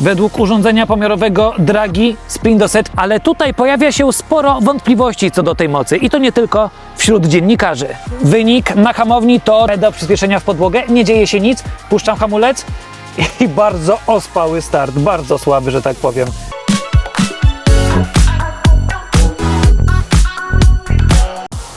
według urządzenia pomiarowego Dragi Sprint do Set, ale tutaj pojawia się sporo wątpliwości co do tej mocy i to nie tylko wśród dziennikarzy. Wynik na hamowni to do przyspieszenia w podłogę, nie dzieje się nic, puszczam hamulec i bardzo ospały start, bardzo słaby, że tak powiem.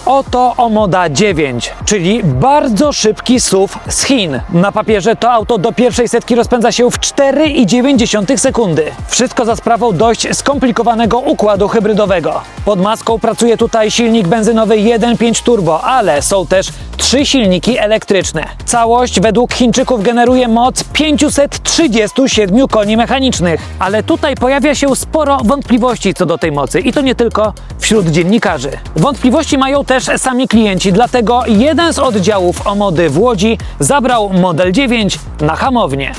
Oto Omoda 9, czyli bardzo szybki SUV z Chin. Na papierze to auto do pierwszej setki rozpędza się w 4,9 sekundy. Wszystko za sprawą dość skomplikowanego układu hybrydowego. Pod maską pracuje tutaj silnik benzynowy 1.5 turbo, ale są też trzy silniki elektryczne. Całość według Chińczyków generuje moc 537 koni mechanicznych. Ale tutaj pojawia się sporo wątpliwości co do tej mocy i to nie tylko wśród dziennikarzy. Wątpliwości mają też sami klienci, dlatego jeden z oddziałów Omody w Łodzi zabrał Model 9 na hamownię.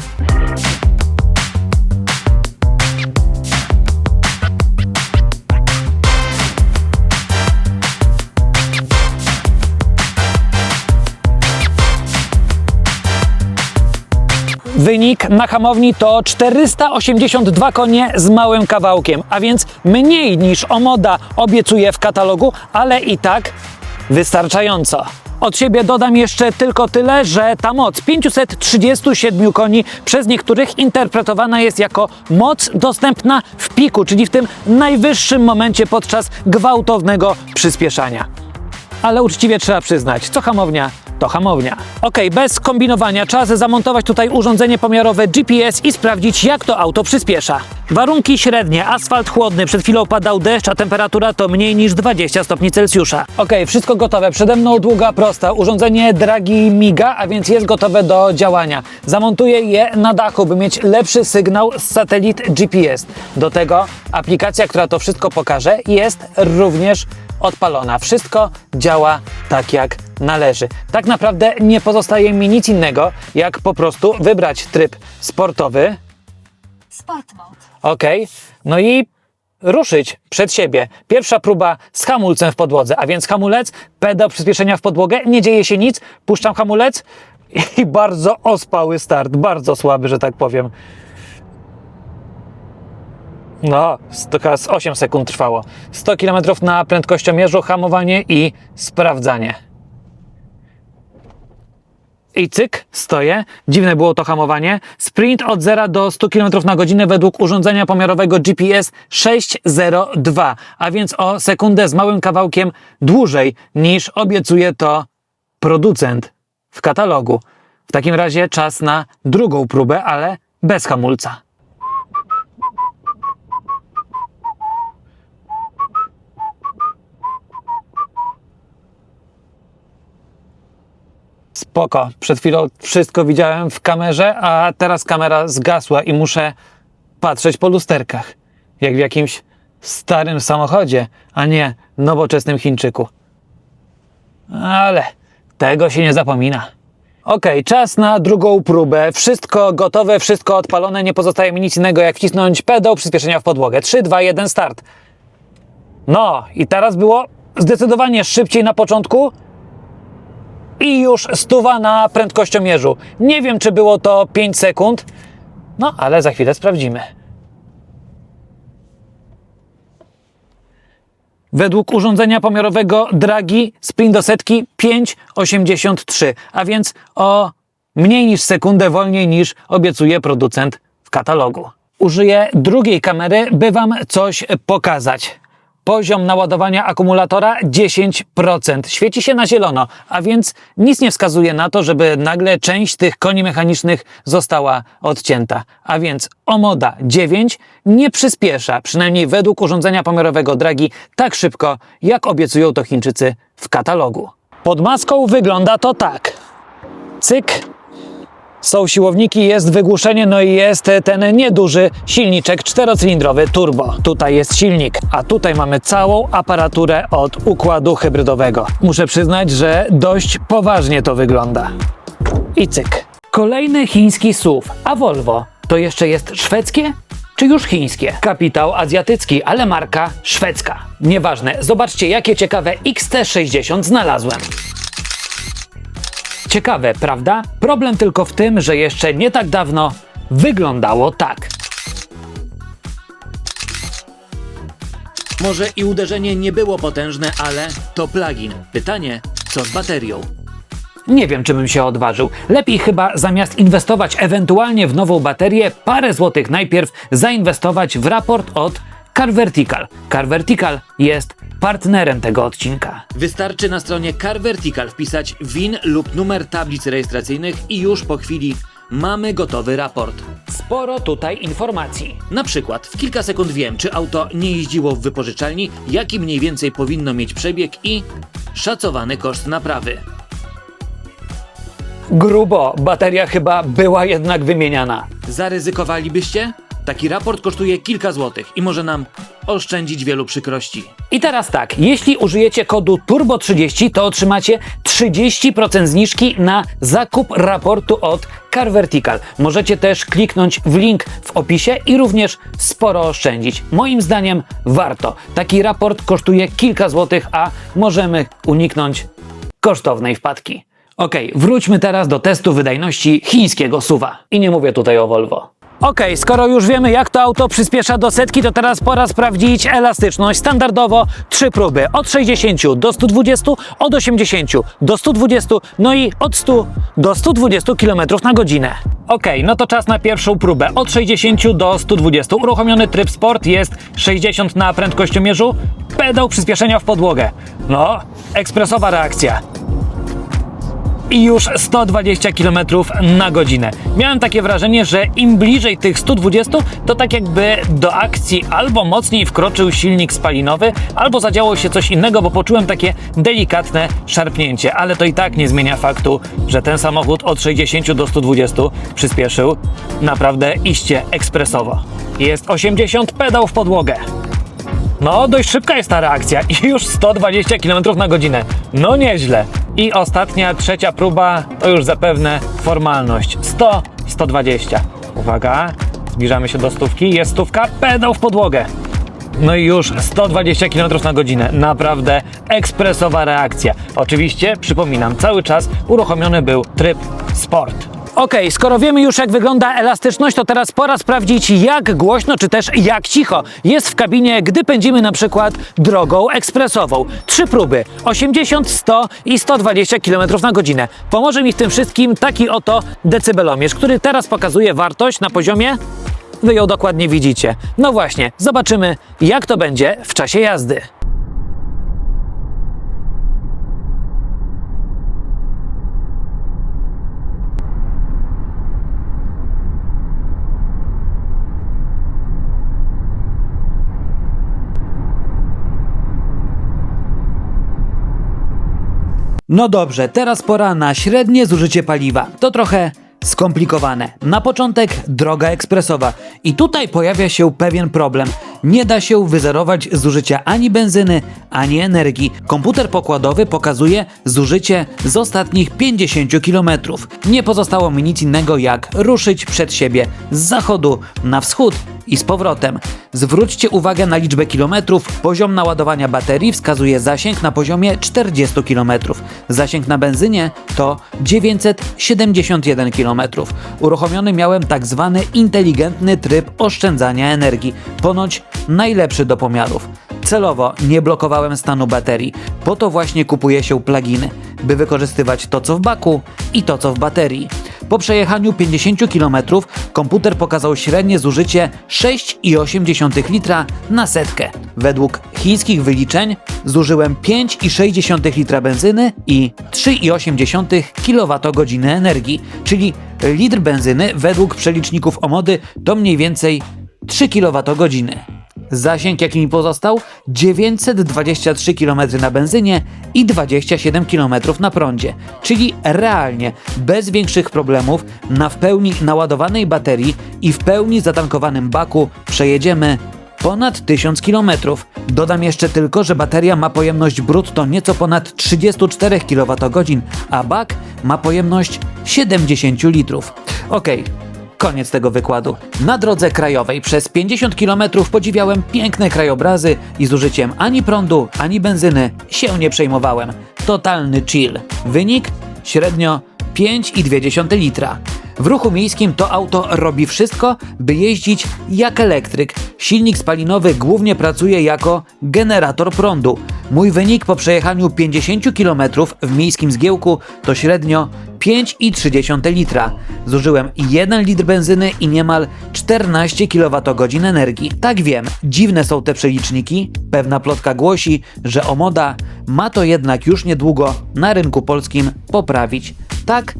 Wynik na hamowni to 482 konie z małym kawałkiem, a więc mniej niż Omoda obiecuje w katalogu, ale i tak wystarczająco. Od siebie dodam jeszcze tylko tyle, że ta moc 537 koni przez niektórych interpretowana jest jako moc dostępna w piku, czyli w tym najwyższym momencie podczas gwałtownego przyspieszania ale uczciwie trzeba przyznać, co hamownia, to hamownia. Ok, bez kombinowania czas zamontować tutaj urządzenie pomiarowe GPS i sprawdzić, jak to auto przyspiesza. Warunki średnie, asfalt chłodny, przed chwilą padał deszcz, a temperatura to mniej niż 20 stopni Celsjusza. Ok, wszystko gotowe, przede mną długa, prosta. Urządzenie dragi miga, a więc jest gotowe do działania. Zamontuję je na dachu, by mieć lepszy sygnał z satelit GPS. Do tego aplikacja, która to wszystko pokaże, jest również odpalona. Wszystko działa tak jak należy. Tak naprawdę nie pozostaje mi nic innego, jak po prostu wybrać tryb sportowy. Sport mode. Ok. No i ruszyć przed siebie. Pierwsza próba z hamulcem w podłodze, a więc hamulec, pedał przyspieszenia w podłogę, nie dzieje się nic, puszczam hamulec i bardzo ospały start, bardzo słaby, że tak powiem. No, to z 8 sekund trwało. 100 km na prędkościomierzu, hamowanie i sprawdzanie. I cyk, stoję. Dziwne było to hamowanie. Sprint od 0 do 100 km na godzinę według urządzenia pomiarowego GPS 602, a więc o sekundę z małym kawałkiem dłużej niż obiecuje to producent w katalogu. W takim razie czas na drugą próbę, ale bez hamulca. Spoko. Przed chwilą wszystko widziałem w kamerze, a teraz kamera zgasła i muszę patrzeć po lusterkach. Jak w jakimś starym samochodzie, a nie nowoczesnym Chińczyku. Ale tego się nie zapomina. Okej, czas na drugą próbę. Wszystko gotowe, wszystko odpalone. Nie pozostaje mi nic innego jak wcisnąć pedał przyspieszenia w podłogę. 3, 2, 1, start. No, i teraz było zdecydowanie szybciej na początku, i już stuwa na prędkościomierzu. Nie wiem, czy było to 5 sekund, no ale za chwilę sprawdzimy. Według urządzenia pomiarowego Dragi sprint do setki 5,83, a więc o mniej niż sekundę wolniej niż obiecuje producent w katalogu. Użyję drugiej kamery, by Wam coś pokazać. Poziom naładowania akumulatora 10%. Świeci się na zielono, a więc nic nie wskazuje na to, żeby nagle część tych koni mechanicznych została odcięta. A więc Omoda 9 nie przyspiesza, przynajmniej według urządzenia pomiarowego Dragi, tak szybko, jak obiecują to Chińczycy w katalogu. Pod maską wygląda to tak. Cyk, są siłowniki, jest wygłuszenie, no i jest ten nieduży silniczek czterocylindrowy turbo. Tutaj jest silnik, a tutaj mamy całą aparaturę od układu hybrydowego. Muszę przyznać, że dość poważnie to wygląda. I cyk. Kolejny chiński SUV, a Volvo to jeszcze jest szwedzkie? Czy już chińskie? Kapitał azjatycki, ale marka szwedzka. Nieważne, zobaczcie jakie ciekawe XT60 znalazłem. Ciekawe, prawda? Problem tylko w tym, że jeszcze nie tak dawno wyglądało tak. Może i uderzenie nie było potężne, ale to plugin. Pytanie, co z baterią? Nie wiem, czy bym się odważył. Lepiej chyba zamiast inwestować ewentualnie w nową baterię, parę złotych najpierw zainwestować w raport od Car Vertical. Car Vertical jest partnerem tego odcinka. Wystarczy na stronie Car Vertical wpisać WIN lub numer tablic rejestracyjnych i już po chwili mamy gotowy raport. Sporo tutaj informacji. Na przykład w kilka sekund wiem, czy auto nie jeździło w wypożyczalni, jaki mniej więcej powinno mieć przebieg i szacowany koszt naprawy. Grubo, bateria chyba była jednak wymieniana. Zaryzykowalibyście? Taki raport kosztuje kilka złotych i może nam oszczędzić wielu przykrości. I teraz tak, jeśli użyjecie kodu TURBO30, to otrzymacie 30% zniżki na zakup raportu od Car Vertical. Możecie też kliknąć w link w opisie i również sporo oszczędzić. Moim zdaniem warto. Taki raport kosztuje kilka złotych, a możemy uniknąć kosztownej wpadki. Okej, wróćmy teraz do testu wydajności chińskiego suwa. I nie mówię tutaj o Volvo. Okej, skoro już wiemy jak to auto przyspiesza do setki, to teraz pora sprawdzić elastyczność. Standardowo trzy próby. Od 60 do 120, od 80 do 120, no i od 100 do 120 km na godzinę. Okej, no to czas na pierwszą próbę. Od 60 do 120. Uruchomiony tryb sport jest 60 na prędkościomierzu. Pedał przyspieszenia w podłogę. No, ekspresowa reakcja i już 120 km na godzinę. Miałem takie wrażenie, że im bliżej tych 120, to tak jakby do akcji albo mocniej wkroczył silnik spalinowy, albo zadziało się coś innego, bo poczułem takie delikatne szarpnięcie, ale to i tak nie zmienia faktu, że ten samochód od 60 do 120 przyspieszył naprawdę iście ekspresowo. Jest 80 pedał w podłogę. No, dość szybka jest ta reakcja i już 120 km na godzinę. No nieźle. I ostatnia, trzecia próba to już zapewne formalność. 100, 120. Uwaga, zbliżamy się do stówki. Jest stówka, pedał w podłogę. No i już 120 km na godzinę. Naprawdę ekspresowa reakcja. Oczywiście, przypominam, cały czas uruchomiony był tryb sport. Okej, skoro wiemy już jak wygląda elastyczność, to teraz pora sprawdzić jak głośno czy też jak cicho jest w kabinie, gdy pędzimy na przykład drogą ekspresową. Trzy próby, 80, 100 i 120 km na godzinę. Pomoże mi w tym wszystkim taki oto decybelomierz, który teraz pokazuje wartość na poziomie Wy ją dokładnie widzicie. No właśnie, zobaczymy, jak to będzie w czasie jazdy. No dobrze, teraz pora na średnie zużycie paliwa. To trochę skomplikowane. Na początek droga ekspresowa. I tutaj pojawia się pewien problem. Nie da się wyzerować zużycia ani benzyny, ani energii. Komputer pokładowy pokazuje zużycie z ostatnich 50 km. Nie pozostało mi nic innego jak ruszyć przed siebie z zachodu na wschód i z powrotem. Zwróćcie uwagę na liczbę kilometrów. Poziom naładowania baterii wskazuje zasięg na poziomie 40 km. Zasięg na benzynie to 971 km. Uruchomiony miałem tak zwany inteligentny tryb oszczędzania energii. Ponoć najlepszy do pomiarów. Celowo nie blokowałem stanu baterii. Po to właśnie kupuje się pluginy, by wykorzystywać to co w baku i to co w baterii. Po przejechaniu 50 km komputer pokazał średnie zużycie 6,8 litra na setkę. Według chińskich wyliczeń zużyłem 5,6 litra benzyny i 3,8 kWh energii, czyli litr benzyny według przeliczników Omody to mniej więcej 3 kWh. Zasięg jaki mi pozostał? 923 km na benzynie i 27 km na prądzie. Czyli realnie, bez większych problemów, na w pełni naładowanej baterii i w pełni zatankowanym baku przejedziemy ponad 1000 km. Dodam jeszcze tylko, że bateria ma pojemność brutto nieco ponad 34 kWh, a bak ma pojemność 70 litrów. Okej, Koniec tego wykładu. Na drodze krajowej przez 50 km podziwiałem piękne krajobrazy i z użyciem ani prądu, ani benzyny się nie przejmowałem. Totalny chill. Wynik? Średnio 5,2 litra. W ruchu miejskim to auto robi wszystko, by jeździć jak elektryk. Silnik spalinowy głównie pracuje jako generator prądu. Mój wynik po przejechaniu 50 km w miejskim zgiełku to średnio 5,3 litra. Zużyłem 1 litr benzyny i niemal 14 kWh energii. Tak wiem, dziwne są te przeliczniki. Pewna plotka głosi, że Omoda ma to jednak już niedługo na rynku polskim poprawić. Tak,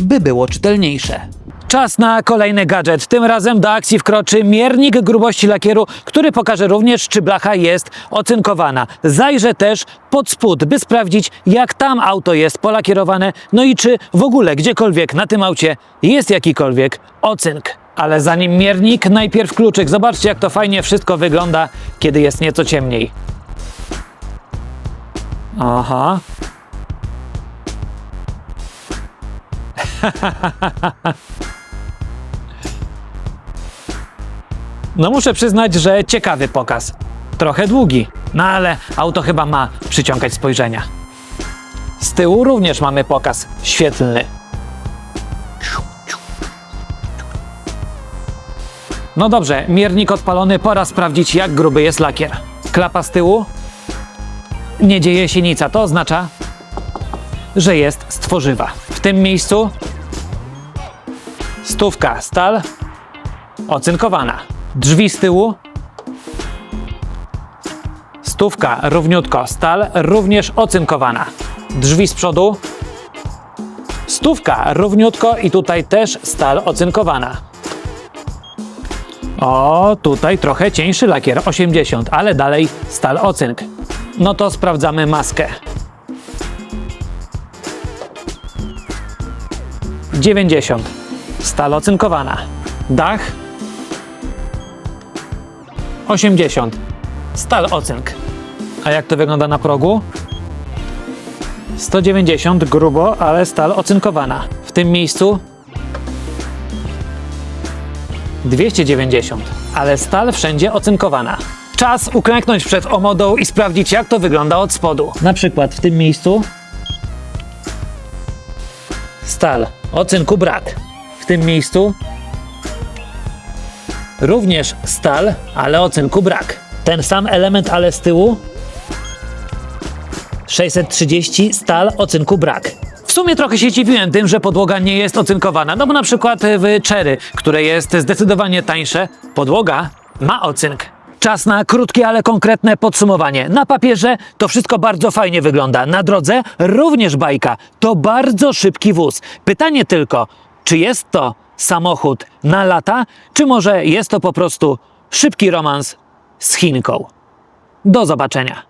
by było czytelniejsze. Czas na kolejny gadżet. Tym razem do akcji wkroczy miernik grubości lakieru, który pokaże również, czy blacha jest ocynkowana. Zajrzę też pod spód, by sprawdzić, jak tam auto jest polakierowane, no i czy w ogóle gdziekolwiek na tym aucie jest jakikolwiek ocynk. Ale zanim miernik, najpierw kluczyk. Zobaczcie, jak to fajnie wszystko wygląda, kiedy jest nieco ciemniej. Aha, No muszę przyznać, że ciekawy pokaz. Trochę długi, no ale auto chyba ma przyciągać spojrzenia. Z tyłu również mamy pokaz świetlny. No dobrze, miernik odpalony, pora sprawdzić jak gruby jest lakier. Klapa z tyłu. Nie dzieje się nic, a to oznacza, że jest z tworzywa. W tym miejscu stówka stal ocynkowana. Drzwi z tyłu. Stówka równiutko, stal również ocynkowana. Drzwi z przodu. Stówka równiutko i tutaj też stal ocynkowana. O, tutaj trochę cieńszy lakier, 80, ale dalej stal ocynk. No to sprawdzamy maskę. 90. Stal ocynkowana. Dach 80. Stal ocynk. A jak to wygląda na progu? 190 grubo, ale stal ocynkowana. W tym miejscu 290, ale stal wszędzie ocynkowana. Czas uklęknąć przed omodą i sprawdzić jak to wygląda od spodu. Na przykład w tym miejscu stal, ocynku brak. W tym miejscu Również stal, ale ocynku brak. Ten sam element, ale z tyłu. 630 stal, ocynku brak. W sumie trochę się dziwiłem tym, że podłoga nie jest ocynkowana. No bo na przykład w Cherry, które jest zdecydowanie tańsze, podłoga ma ocynk. Czas na krótkie, ale konkretne podsumowanie. Na papierze to wszystko bardzo fajnie wygląda. Na drodze również bajka. To bardzo szybki wóz. Pytanie tylko, czy jest to samochód na lata, czy może jest to po prostu szybki romans z Chinką? Do zobaczenia.